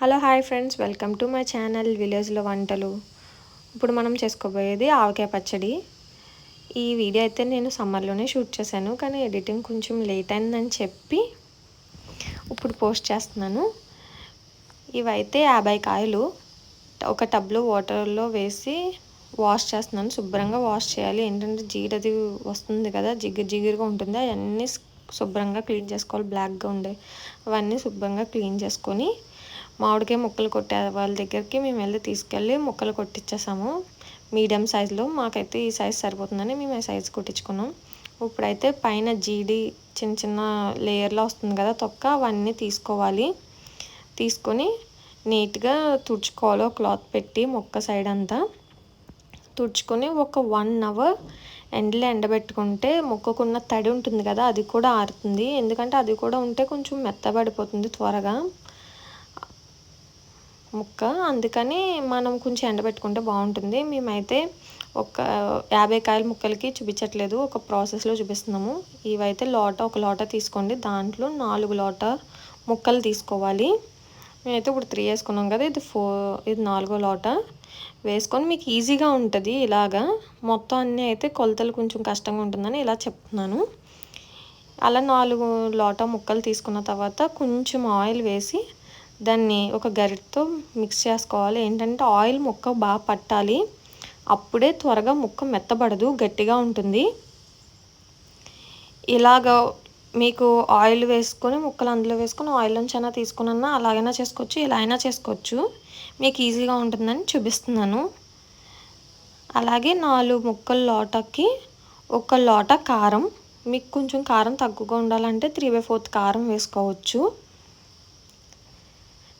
Hello hi friends. Welcome to my channel విలేజ్లో వంటలు. ఇప్పుడు మనం చేసుకోబోయేది ఆవకాయ పచ్చడి. ఈ వీడియో అయితే నేను సమ్మర్లోనే షూట్ చేశాను కానీ ఎడిటింగ్ కొంచెం లేట్ అయిందని చెప్పి ఇప్పుడు పోస్ట్ చేస్తున్నాను. ఇవైతే యాభై కాయలు. ఒక టబ్లో వాటర్లో వేసి వాష్ చేస్తున్నాను. శుభ్రంగా వాష్ చేయాలి. ఏంటంటే జీడది వస్తుంది కదా జిగురు జిగురుగా ఉంటుంది. అవన్నీ శుభ్రంగా క్లీన్ చేసుకోవాలి. బ్లాక్గా ఉండే అవన్నీ శుభ్రంగా క్లీన్ చేసుకొని మామిడికాయ ముక్కలు కొట్టే వాళ్ళ దగ్గరికి మేము వెళ్ళి తీసుకెళ్ళి ముక్కలు కొట్టించేసాము మీడియం సైజులో మాకైతే ఈ సైజ్ సరిపోతుందని మేము ఈ సైజు కొట్టించుకున్నాం. ఇప్పుడైతే పైన జీడి చిన్న చిన్న లేయర్లో వస్తుంది కదా తొక్క అవన్నీ తీసుకోవాలి. తీసుకొని నీట్గా తుడుచుకోవాలి. క్లాత్ పెట్టి మొక్క సైడ్ అంతా. తుడుచుకొని ఒక వన్ అవర్ ఎండలో ఎండబెట్టుకుంటే మొక్కకున్న తడి ఉంటుంది కదా అది కూడా ఆరుతుంది. ఎందుకంటే అది కూడా ఉంటే కొంచెం మెత్తబడిపోతుంది త్వరగా. ముక్క. అందుకని మనం కొంచెం ఎండబెట్టుకుంటే బాగుంటుంది. మేమైతే ఒక యాభై కాయల ముక్కలకి చూపించట్లేదు. ఒక ప్రాసెస్లో చూపిస్తున్నాము. ఇవైతే లోట ఒక లోట తీసుకోండి. దాంట్లో నాలుగు లోట ముక్కలు తీసుకోవాలి. మేమైతే ఇప్పుడు త్రీ వేసుకున్నాం కదా ఇది ఫోర్ ఇది నాలుగో లోట. వేసుకొని మీకు ఈజీగా ఉంటుంది ఇలాగా. మొత్తం అన్నీ అయితే కొలతలు కొంచెం కష్టంగా ఉంటుందని ఇలా చెప్తున్నాను. అలా నాలుగు లోట ముక్కలు తీసుకున్న తర్వాత కొంచెం ఆయిల్ వేసి దాన్ని ఒక గరిటతో మిక్స్ చేసుకోవాలి. ఏంటంటే ఆయిల్ ముక్క బాగా పట్టాలి. అప్పుడే త్వరగా ముక్క మెత్తబడదు గట్టిగా ఉంటుంది. ఇలాగ మీకు ఆయిల్ వేసుకొని ముక్కలు అందులో వేసుకొని ఆయిల్ నుంచి అయినా తీసుకున్నా అలాగైనా చేసుకోవచ్చు ఇలా అయినా చేసుకోవచ్చు. మీకు ఈజీగా ఉంటుందని చూపిస్తున్నాను. అలాగే నాలుగు ముక్కల లోటకి ఒక లోట కారం. మీకు కొంచెం కారం తక్కువగా ఉండాలంటే త్రీ బై ఫోర్త్ కారం వేసుకోవచ్చు.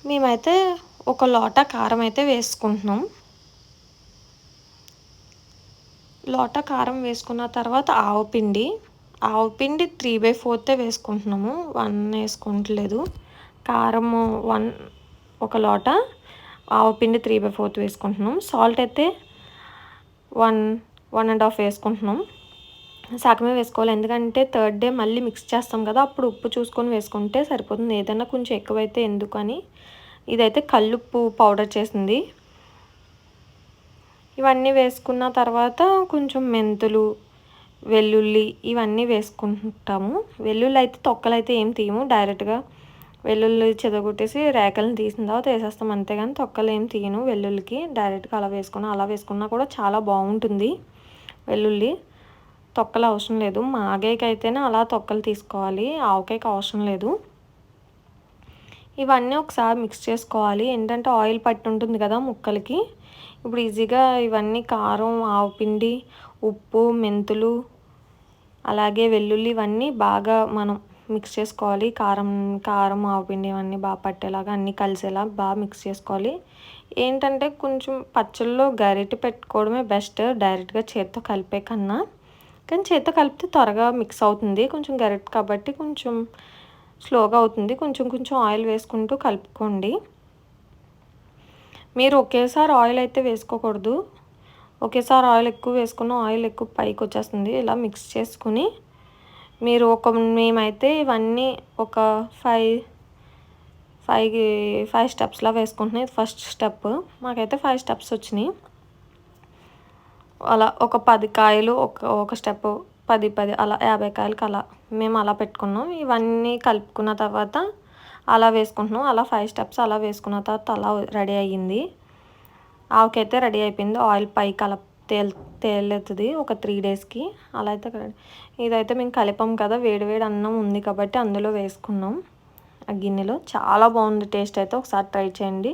మేమైతే ఒక లోట కారం అయితే వేసుకుంటున్నాం. లోట కారం వేసుకున్న తర్వాత ఆవపిండి ఆవపిండి త్రీ బై ఫోర్తే వేసుకుంటున్నాము. వన్ వేసుకుంటలేదు. కారం వన్ ఒక లోట. ఆవపిండి త్రీ బై ఫోర్త్ వేసుకుంటున్నాం. సాల్ట్ అయితే వన్ వన్ అండ్ హాఫ్ వేసుకుంటున్నాం. సగమే వేసుకోవాలి. ఎందుకంటే థర్డ్ డే మళ్ళీ మిక్స్ చేస్తాం కదా అప్పుడు ఉప్పు చూసుకొని వేసుకుంటే సరిపోతుంది. ఏదైనా కొంచెం ఎక్కువైతే ఎందుకని ఇదైతే కల్లుప్పు పౌడర్ చేసింది. ఇవన్నీ వేసుకున్న తర్వాత కొంచెం మెంతులు వెల్లుల్లి ఇవన్నీ వేసుకుంటాము. వెల్లుల్లి అయితే తొక్కలు అయితే ఏం తీయము డైరెక్ట్గా వెల్లుల్లి చెదగొట్టేసి రేకలను తీసిన తర్వాత వేసేస్తాం అంతేగాని తొక్కలు ఏం తీయను వెల్లుల్లికి. డైరెక్ట్గా అలా వేసుకున్నా అలా వేసుకున్నా కూడా చాలా బాగుంటుంది వెల్లుల్లి. తొక్కలు అవసరం లేదు. మాగేకి అలా తొక్కలు తీసుకోవాలి. ఆవకాయకి అవసరం లేదు. ఇవన్నీ ఒకసారి మిక్స్ చేసుకోవాలి. ఏంటంటే ఆయిల్ పట్టి ఉంటుంది కదా ముక్కలకి. ఇప్పుడు ఈజీగా ఇవన్నీ కారం ఆవుపిండి ఉప్పు మెంతులు అలాగే వెల్లుల్లి ఇవన్నీ బాగా మనం మిక్స్ చేసుకోవాలి. కారం కారం ఆవుపిండి ఇవన్నీ బాగా పట్టేలాగా అన్నీ కలిసేలా బాగా మిక్స్ చేసుకోవాలి. ఏంటంటే కొంచెం పచ్చళ్ళలో గరిటె పెట్టుకోవడమే బెస్ట్ డైరెక్ట్గా చేత్తో కలిపే కన్నా. కానీ చేత్తో కలిపితే త్వరగా మిక్స్ అవుతుంది. కొంచెం గరిటె కాబట్టి కొంచెం స్లోగా అవుతుంది. కొంచెం కొంచెం ఆయిల్ వేసుకుంటూ కలుపుకోండి. మీరు ఒకేసారి ఆయిల్ అయితే వేసుకోకూడదు. ఒకేసారి ఆయిల్ ఎక్కువ వేసుకున్న ఆయిల్ ఎక్కువ పైకి వచ్చేస్తుంది. ఇలా మిక్స్ చేసుకుని మీరు ఒక మేమైతే ఇవన్నీ ఒక ఫైవ్ ఫైవ్ ఫైవ్ స్టెప్స్లా వేసుకుంటున్నాయి ఫస్ట్ స్టెప్. మాకైతే ఫైవ్ స్టెప్స్ వచ్చినాయి. అలా ఒక పది కాయలు ఒక ఒక స్టెప్ పది పది అలా యాభై కాయలకి అలా మేము అలా పెట్టుకున్నాం. ఇవన్నీ కలుపుకున్న తర్వాత అలా వేసుకుంటున్నాం. అలా ఫైవ్ స్టెప్స్ అలా వేసుకున్న తర్వాత అలా రెడీ అయ్యింది. ఆవుకైతే రెడీ అయిపోయింది. ఆయిల్ పైకి అలా తేల్ తేలుతుంది ఒక త్రీ డేస్కి అలా అయితే ఇదైతే మేము కలిపాం కదా వేడి వేడి అన్నం ఉంది కాబట్టి అందులో వేసుకున్నాం. ఆ గిన్నెలో చాలా బాగుంది. టేస్ట్ అయితే ఒకసారి ట్రై చేయండి.